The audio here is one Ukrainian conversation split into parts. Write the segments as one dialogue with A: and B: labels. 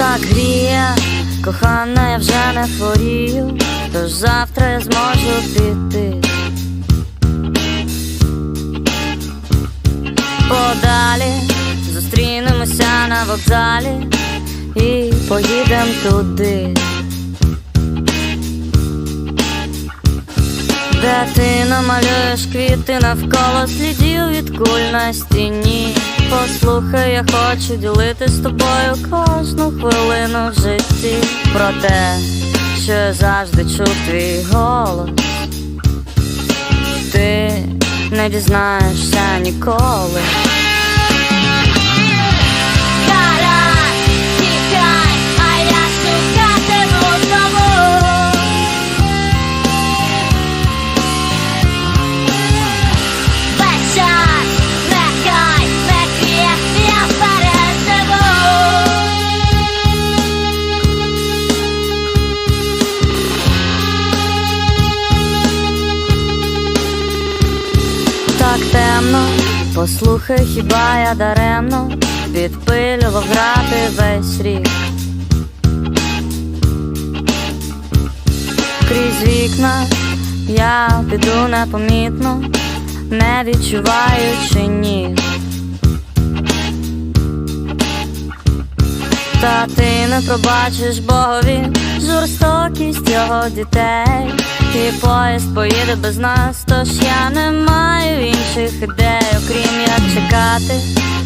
A: так гріє, кохана, я вже не хворію, тож завтра я зможу піти. Подалі зустрінемося на вокзалі і поїдем туди. Де ти намалюєш квіти навколо слідів від куль на стіні. Послухай, я хочу ділити з тобою кожну хвилину в житті. Про те, що я завжди чув твій голос. Ти не дізнаєшся ніколи. Темно, послухай, хіба я даремно підпилював грати весь рік. Крізь вікна я піду непомітно, не відчуваючи ніг. Та ти не пробачиш Богові жорстокість його дітей. І поїзд поїде без нас, тож я не маю інших ідей, окрім як чекати,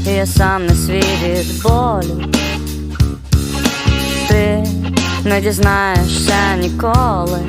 A: і я сам не свій від болю. Ти не дізнаєшся ніколи.